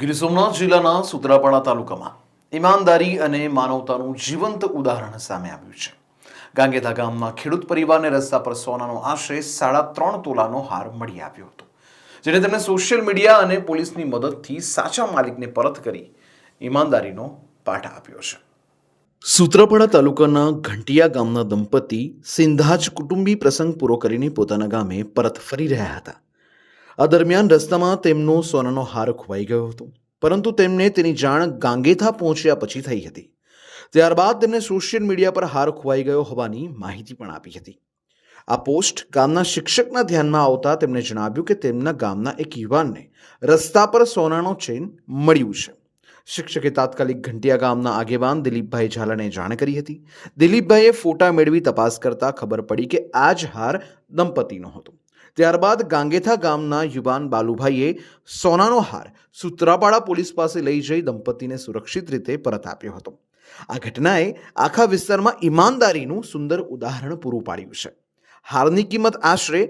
ગીર સોમનાથ જિલ્લાના સુત્રાપાડા તાલુકામાં ઈમાનદારી અને માનવતાનું જીવંત ઉદાહરણ સામે આવ્યું છે. ગાંગેધા ગામમાં ખેડૂત પરિવારને રસ્તા પર સોનાનો આશરે સાડા ત્રણ તોલાનો હાર મળી આવ્યો હતો, જેને તેમણે સોશિયલ મીડિયા અને પોલીસની મદદથી સાચા માલિકને પરત કરી ઈમાનદારીનો પાઠ આપ્યો છે. સુત્રાપાડા તાલુકાના ઘંટિયા ગામના દંપતી સિંધાજ કુટુંબી પ્રસંગ પૂરો કરીને પોતાના ગામે પરત ફરી રહ્યા હતા. આ દરમિયાન રસ્તામાં તેમનો સોનાનો હાર ખોવાઈ ગયો હતો. પરંતુ તેમને તેની જાણ ગાંગેથા પહોંચ્યા પછી થઈ હતી. ત્યારબાદ તેમને સોશિયલ મીડિયા પર હાર ખોવાઈ ગયો હોવાની માહિતી પણ આપી હતી. આ પોસ્ટ ગામના શિક્ષકના ધ્યાનમાં આવતા તેમણે જણાવ્યું કે તેમના ગામના એક યુવાનને રસ્તા પર સોનાનો ચેન મળ્યું છે. શિક્ષકે તાત્કાલિક ઘંટિયા ગામના આગેવાન દિલીપભાઈ ઝાલાને જાણ કરી હતી. દિલીપભાઈએ ફોટા મેળવી તપાસ કરતા ખબર પડી કે આ જ હાર દંપતીનો હતો. ત્યારબાદ ગાંગેથા ગામના યુવાન બાલુભાઈએ સોનાનો હાર સૂત્રાપાડા પોલીસ પાસે લઈ જઈ દંપતીને સુરક્ષિત રીતે પરત આપ્યો હતો. આ ઘટનાએ આખા વિસ્તારમાં ઈમાનદારીનું સુંદર ઉદાહરણ પૂરું પાડ્યું છે. હારની કિંમત આશરે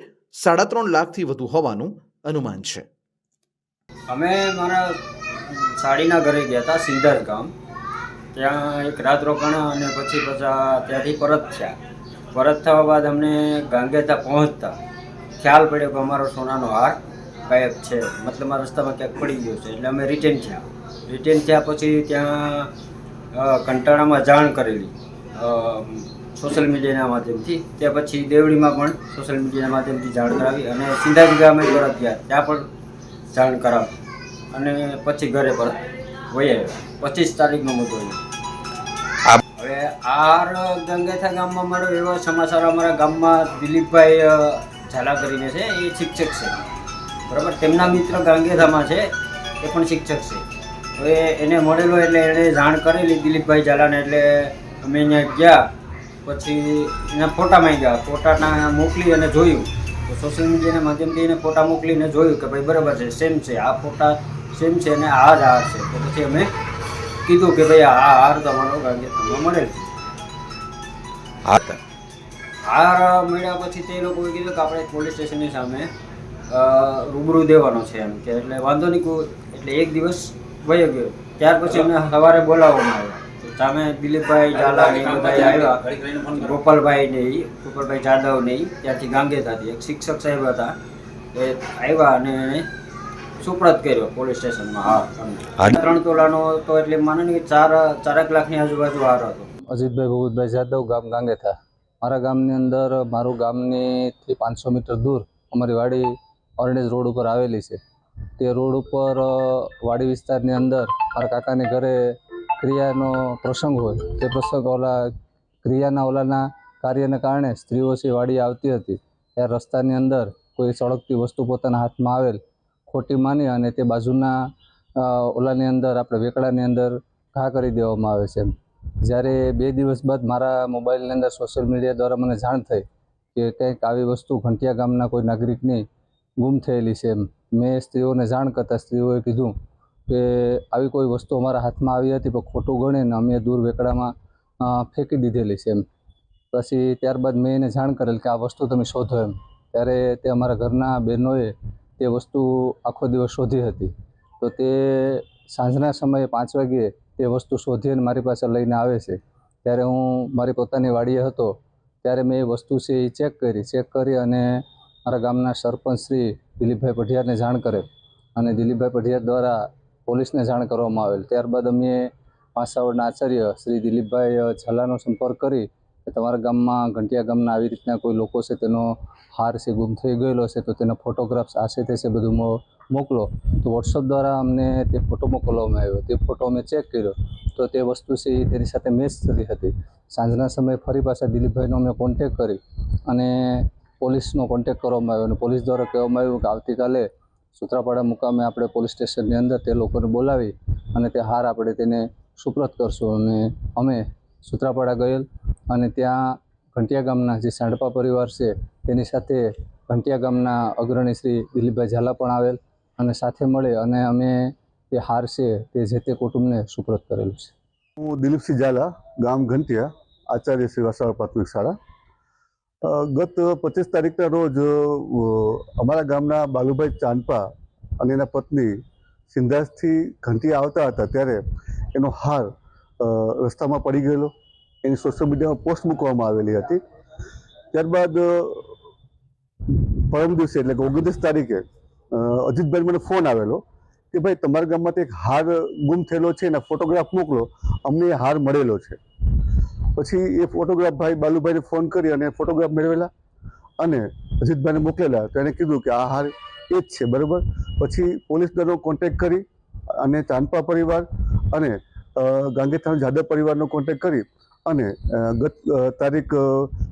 સાડા ત્રણ લાખથી વધુ હોવાનું અનુમાન છે. અમે મારા સાડીના ઘરે ગયા હતા, સિંધર ગામ. ત્યાં એક રાત રોકાણા અને પછી પાછા ત્યાંથી પરત થયા. પરત થવા બાદ અમને ગાંગેતા પહોંચતા ખ્યાલ પડ્યો કે અમારો સોનાનો હાર ગાયબ છે. મતલબ આ રસ્તામાં ક્યાંક પડી ગયો છે. એટલે અમે રિટર્ન થયા. રિટર્ન થયા પછી ત્યાં કંટાળામાં જાણ કરેલી સોશિયલ મીડિયાના માધ્યમથી. ત્યાં પછી દેવડીમાં પણ સોશિયલ મીડિયાના માધ્યમથી જાણ કરાવી અને સિંધાજી ગામે દ્વારા ગયા. ત્યાં પણ જાણ કરાવી. અને પછી ઘરે પર વયે પચીસ તારીખનો મુદ્દો હવે આર ગંગેથા ગામમાં મારો એવા સમાચાર અમારા ગામમાં દિલીપભાઈ ઝાલા કરીને છે, એ શિક્ષક છે. બરાબર? તેમના મિત્ર ગાંગેધામા છે, એ પણ શિક્ષક છે. હવે એને મળેલો એટલે એણે જાણ કરેલી દિલીપભાઈ ઝાલાને, એટલે અમે અહીંયા ગયા, પછી એના ફોટા માંગ્યા. ફોટાના મોકલી અને જોયું. તો સોશિયલ મીડિયાના માધ્યમથી એને ફોટા મોકલીને જોયું કે ભાઈ બરાબર છે સેમ છે. આ ફોટા સેમ છે અને આ જ હાર છે. તો પછી અમે કીધું કે ભાઈ આ હાર તમારો ગાંધીધામમાં મળેલ છે. હાર મળ્યા પછી તે લોકોએ કીધું કે આપણે પોલીસ સ્ટેશનની સામે રૂબરૂ દેવાનો છે એમ કે એટલે વાંધો નહીં કોઈ એટલે એક દિવસ વયો ગયો. ત્યાર પછી અમને સવારે બોલાવવામાં આવ્યો. સામે દિલીપભાઈ ઝાલા ને બધા આવ્યા. ગોપાલભાઈ ને ગોપાલભાઈ જાદવ ને ત્યાંથી ગાંગેતાથી એક શિક્ષક સાહેબ હતા. એ આવ્યા અને એણે સુપ્રત કર્યો પોલીસ સ્ટેશનમાં. હા. ત્રણ તોલાનો તો એટલે માનો ને કે ચાર ચારેક લાખની આજુબાજુ હાર હતો. અજીતભાઈ ભગવતભાઈ જાદવ ગામ ગાંગેથા મારા ગામની અંદર, મારું ગામનીથી પાંચસો મીટર દૂર અમારી વાડી ઓરણેજ રોડ ઉપર આવેલી છે. તે રોડ ઉપર વાડી વિસ્તારની અંદર મારા કાકાને ઘરે ક્રિયાનો પ્રસંગ હોય. તે પ્રસંગ ઓલા, ક્રિયાના ઓલાના કાર્યને કારણે સ્ત્રીઓ છે વાડી આવતી હતી. ત્યારે રસ્તાની અંદર કોઈ સળગતી વસ્તુ પોતાના હાથમાં આવેલ, ખોટી માની અને તે બાજુના ઓલાની અંદર, આપણે વેકડાની અંદર ઘા કરી દેવામાં આવે છે જ્યારે બે દિવસ બાદ મારા મોબાઈલની અંદર સોશિયલ મીડિયા દ્વારા મને જાણ થઈ કે કંઈક આવી વસ્તુ ઘંટિયા ગામના કોઈ નાગરિકની ગુમ થયેલી છે એમ. મેં સ્ત્રીઓને જાણ કરતાં સ્ત્રીઓએ કીધું કે આવી કોઈ વસ્તુ અમારા હાથમાં આવી હતી પણ ખોટું ગણીને અમે દૂર વેકડામાં ફેંકી દીધેલી છે એમ. પછી ત્યારબાદ મેં એને જાણ કરેલ કે આ વસ્તુ તમે શોધો એમ. ત્યારે તે અમારા ઘરના બહેનોએ તે વસ્તુ આખો દિવસ શોધી હતી. તો તે સાંજના સમયે પાંચ વાગ્યે તે વસ્તુ શોધી અને મારી પાસે લઈને આવે છે. ત્યારે હું મારી પોતાની વાડીએ હતો, ત્યારે મેં એ વસ્તુ છે એ ચેક કરી. ચેક કરી અને મારા ગામના સરપંચ શ્રી દિલીપભાઈ પઢિયારને જાણ કરે અને દિલીપભાઈ પઢિયાર દ્વારા પોલીસને જાણ કરવામાં આવેલ. ત્યારબાદ અમે પાસાવડના આચાર્ય શ્રી દિલીપભાઈ ઝાલાનો સંપર્ક કરી કે તમારા ગામમાં ઘંટિયા ગામના આવી રીતના કોઈ લોકો છે તેનો હાર છે, ગુમ થઈ ગયેલો છે, તો તેના ફોટોગ્રાફ્સ આશે તે છે બધું મોકલો. તો વોટ્સઅપ દ્વારા અમને તે ફોટો મોકલવામાં આવ્યો. તે ફોટો અમે ચેક કર્યો. તો તે વસ્તુ છે તેની સાથે મેચ થતી હતી. સાંજના સમયે ફરી પાછા દિલીપભાઈનો અમે કોન્ટેક કરી અને પોલીસનો કોન્ટેક કરવામાં આવ્યો. અને પોલીસ દ્વારા કહેવામાં આવ્યું કે આવતીકાલે સુત્રાપાડા મુકામે આપણે પોલીસ સ્ટેશનની અંદર તે લોકોને બોલાવી અને તે હાર આપણે તેને સુપ્રત કરશું. અને અમે સુત્રાપાડા ગયેલ અને ત્યાં ઘંટિયા ગામના જે સાંડપા પરિવાર છે તેની સાથે ઘંટિયા ગામના અગ્રણી શ્રી દિલીપભાઈ ઝાલા પણ આવેલ અને સાથે મળે અને અમે તે હાર છે તે જે તે કુટુંબને સુપ્રત કરેલું છે. હું દિલીપસિંહ ઝાલા, ગામ ઘંટિયા, આચાર્ય શ્રી વસાવા પ્રાથમિક શાળા. ગત પચીસ તારીખના રોજ અમારા ગામના બાલુભાઈ ચાંદપા અને એના પત્ની સિંધાસથી ઘંટી આવતા હતા ત્યારે એનો હાર રસ્તામાં પડી ગયેલો. એની સોશિયલ મીડિયામાં પોસ્ટ મૂકવામાં આવેલી હતી. ત્યારબાદ પરમ દિવસે એટલે કે ઓગણત્રીસ તારીખે અજીતભાઈ મને ફોન આવેલો કે ભાઈ તમારા ગામમાંથી એક હાર ગુમ થયેલો છે, એના ફોટોગ્રાફ મોકલો, અમને એ હાર મળેલો છે. પછી એ ફોટોગ્રાફ ભાઈ બાલુભાઈને ફોન કરી અને ફોટોગ્રાફ મેળવેલા અને અજીતભાઈને મોકલેલા, તો એણે કીધું કે આ હાર એ જ છે, બરાબર? પછી પોલીસ દળનો કોન્ટેક કરી અને ચાંદપા પરિવાર અને ગાંધીથાણ જાદવ પરિવારનો કોન્ટેક કરી અને ગત તારીખ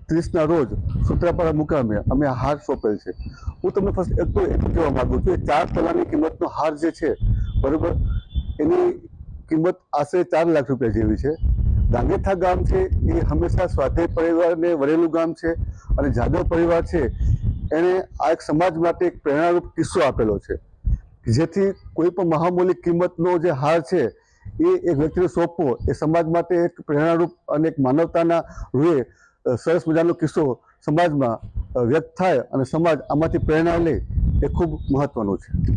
ત્રીસના રોજ સૂત્રાપાડા મુકામે અમે હાર સોંપેલ છે. હું તમને ફર્સ્ટ એક તો એટલું કહેવા માગું છું, એ ચાર તલાની કિંમતનો હાર જે છે, બરાબર, એની કિંમત આશરે ચાર લાખ રૂપિયા જેવી છે. ગાંગેથા ગામ છે, એ હંમેશા સ્વાધ્યાય પરિવારને વરેલું ગામ છે અને જાદવ પરિવાર છે. એણે આ એક સમાજ માટે એક પ્રેરણારૂપ કિસ્સો આપેલો છે. જેથી કોઈ પણ મહામૂલ્ય કિંમતનો જે હાર છે, એ એક વ્યક્તિને સોંપવો, એ સમાજ માટે એક પ્રેરણારૂપ અને એક માનવતાના રૂએ સરસ મજાનો કિસ્સો સમાજમાં વ્યક્ત થાય અને સમાજ આમાંથી પ્રેરણા લે એ ખૂબ મહત્ત્વનું છે.